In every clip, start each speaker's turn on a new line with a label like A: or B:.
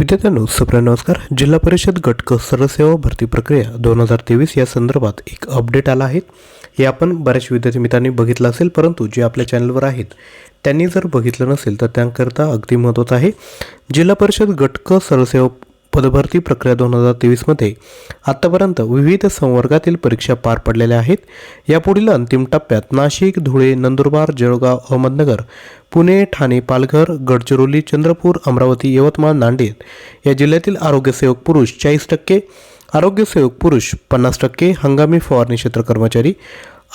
A: विद्यार्थ्यांनो सुप्रिया नमस्कार. जिल्हा परिषद गटक सरसेवा भरती प्रक्रिया दोन हजार तेवीस या संदर्भात एक अपडेट आला आहे. हे आपण बऱ्याच विद्यार्थी मित्रांनी बघितलं असेल परंतु जे आपल्या चॅनलवर आहेत त्यांनी जर बघितलं नसेल तर त्यांकरता अगदी महत्त्वाचं आहे. जिल्हा परिषद गटक सरसेवा पदभरती प्रक्रिया दोन हजार तेवीसमध्ये आत्तापर्यंत विविध संवर्गातील परीक्षा पार पडलेल्या आहेत. यापुढील अंतिम टप्प्यात नाशिक धुळे नंदुरबार जळगाव अहमदनगर पुणे ठाणे पालघर गडचिरोली चंद्रपूर अमरावती यवतमाळ नांदेड या जिल्ह्यातील आरोग्यसेवक पुरुष चाळीस टक्के आरोग्यसेवक पुरुष पन्नास टक्के हंगामी फवारणी क्षेत्र कर्मचारी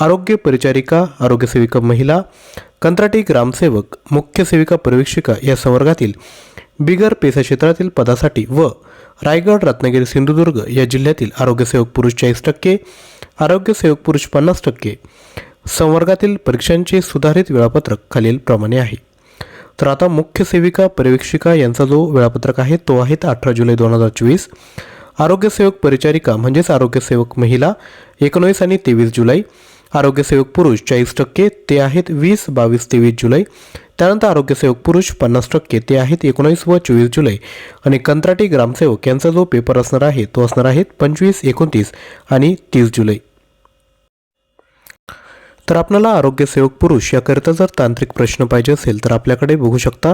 A: आरोग्य परिचारिका आरोग्यसेविका महिला कंत्राटी ग्रामसेवक मुख्य सेविका पर्यवेक्षिका या संवर्गातील बिगर पेसा क्षेत्रातील पदासाठी व रायगड रत्नागिरी सिंधुदुर्ग या जिल्ह्यातील आरोग्यसेवक पुरुष चाळीस टक्के आरोग्यसेवक पुरुष पन्नास टक्के संवर्गातील परीक्षांचे सुधारित वेळापत्रक खालीलप्रमाणे आहे. तर आता मुख्य सेविका पर्यवेक्षिका यांचा जो वेळापत्रक आहे तो आहे अठरा जुलै दोन हजार चोवीस. आरोग्यसेवक परिचारिका म्हणजेच आरोग्यसेवक महिला एकोणवीस आणि तेवीस जुलै. आरोग्यसेवक पुरुष चाळीस टक्के ते आहेत वीस बावीस तेवीस जुलै. त्यानंतर आरोग्यसेवक पुरुष पन्नास टक्के ते आहेत एकोणवीस व चोवीस जुलै. आणि कंत्राटी ग्रामसेवक यांचा जो पेपर असणार आहे तो असणार आहे पंचवीस एकोणतीस आणि तीस जुलै. तर आपल्याला आरोग्यसेवक पुरुष याकरिता जर तांत्रिक प्रश्न पाहिजे असेल तर आपल्याकडे बघू शकता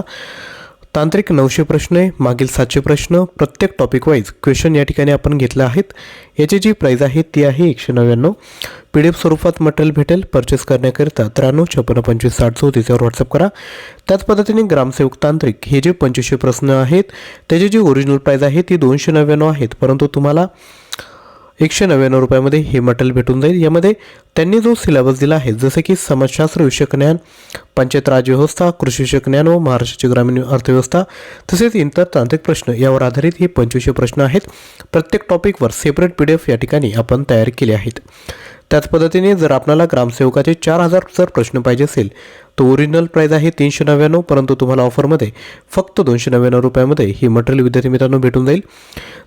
A: तांत्रिक नऊशे प्रश्न आहे मागील सातशे प्रश्न प्रत्येक टॉपिक वाईज क्वेश्चन या ठिकाणी आपण घेतले आहेत. याची जी प्राईज आहे ती आहे एकशे नव्याण्णव. पी डी एफ स्वरूपात मटेरियल भेटेल परचेस करण्याकरिता त्र्याण्णव छप्पन्न पंचवीस साठ चौतीसवर व्हॉट्सअप करा. त्याच पद्धतीने ग्रामसेवक तांत्रिक हे जे पंचवीसशे प्रश्न आहेत त्याची जी ओरिजिनल प्राईज आहे ती दोनशे नव्याण्णव आहेत. परंतु तुम्हाला एकशे नव्याण्णव रुपयामध्ये हे मटेरियल भेटून जाईल. यामध्ये त्यांनी जो सिलेबस दिला आहे जसे की समाजशास्त्र विषयक ज्ञान पंचायत राज व्यवस्था कृषी विषयक ज्ञान व महाराष्ट्राची ग्रामीण अर्थव्यवस्था तसेच इतर तांत्रिक प्रश्न यावर आधारित हे पंचवीसशे प्रश्न आहेत. प्रत्येक टॉपिकवर सेपरेट पी डी एफ या ठिकाणी आपण तयार केले आहेत. त्याच पद्धतीने जर आपल्याला ग्रामसेवकाचे चार हजार जर प्रश्न पाहिजे असेल तो ओरिजिनल प्राईज आहे तीनशे नव्याण्णव परंतु तुम्हाला ऑफरमध्ये फक्त दोनशे नव्याण्णव रुपयामध्ये ही मटेरियल विद्यार्थी मित्रांनो भेटून जाईल.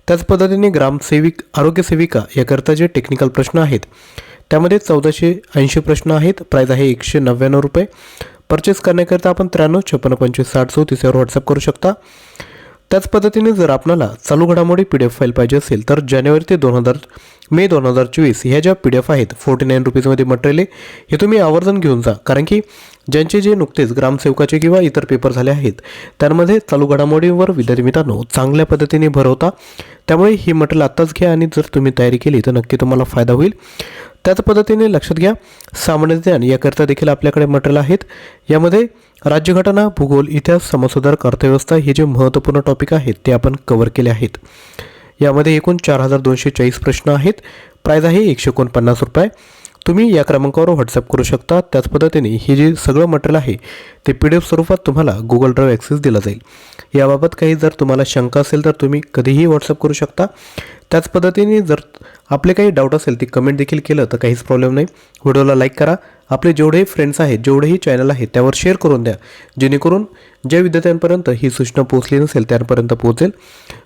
A: त्याच पद्धतीने ग्रामसेविक आरोग्यसेविका याकरता जे टेक्निकल प्रश्न आहेत त्यामध्ये चौदाशे ऐंशी प्रश्न आहेत. प्राईज आहे एकशे नव्याण्णव रुपये. परचेस करण्याकरिता आपण त्र्याण्णव छप्पन्न पंचवीस साठ चौतीसवर व्हॉट्सअप करू शकता. त्याच पद्धतीने जर आपल्याला चालू घडामोडी पी डी एफ फाईल पाहिजे असेल तर जानेवारी ते दोन हजार मे दोन हजार चोवीस ह्या ज्या पी डी एफ आहेत फोर्टी नाईन रुपीजमध्ये मटेरियल आहे हे तुम्ही आवर्जून घेऊन जा. कारण की ज्यांचे जे नुकतेच ग्रामसेवकाचे किंवा इतर पेपर झाले आहेत त्यामध्ये चालू घडामोडीवर विद्यार्थी मित्रांनो चांगल्या पद्धतीने भर होता. त्यामुळे ही मटेरियल आत्ताच घ्या आणि जर तुम्ही तयारी केली तर नक्की तुम्हाला फायदा होईल. त्याच पद्धतीने लक्षात घ्या. सामान्य ज्ञान याकरिता देखील आपल्याकडे मटेरियल आहेत. यामध्ये राज्यघटना भूगोल इतिहास समाजसुधारक अर्थव्यवस्था हे जे महत्त्वपूर्ण टॉपिक आहेत ते आपण कव्हर केले आहेत. यामध्ये एकूण चार हजार दोनशे चाळीस प्रश्न आहेत. प्राईज आहे एकशे एकोणपन्नास रुपये. तुम्ही या क्रमांकावर व्हॉट्सअप करू शकता. त्याच पद्धतीने हे जे सगळं मटेरियल आहे ते पी डी एफ स्वरूपात तुम्हाला गुगल ड्राईव्ह ॲक्सेस दिला जाईल. याबाबत काही जर तुम्हाला शंका असेल तर तुम्ही कधीही व्हॉट्सअप करू शकता. त्याच पद्धतीने जर आपले काही डाऊट असेल ते कमेंट देखील केलं तर काहीच प्रॉब्लेम नाही. व्हिडिओला लाईक करा. आपले जेवढेही फ्रेंड्स आहेत जेवढेही चॅनल आहेत त्यावर शेअर करून द्या. जेणेकरून ज्या विद्यार्थ्यांपर्यंत ही सूचना पोहोचली नसेल त्यापर्यंत पोहोचेल.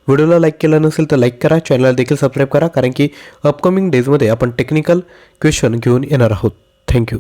A: व्हिडिओला लाईक केलं नसेल तर लाईक करा. चॅनलला देखील सबस्क्राईब करा. कारण की अपकमिंग डेजमध्ये आपण टेक्निकल क्वेश्चन घेऊन येणार आहोत. थँक्यू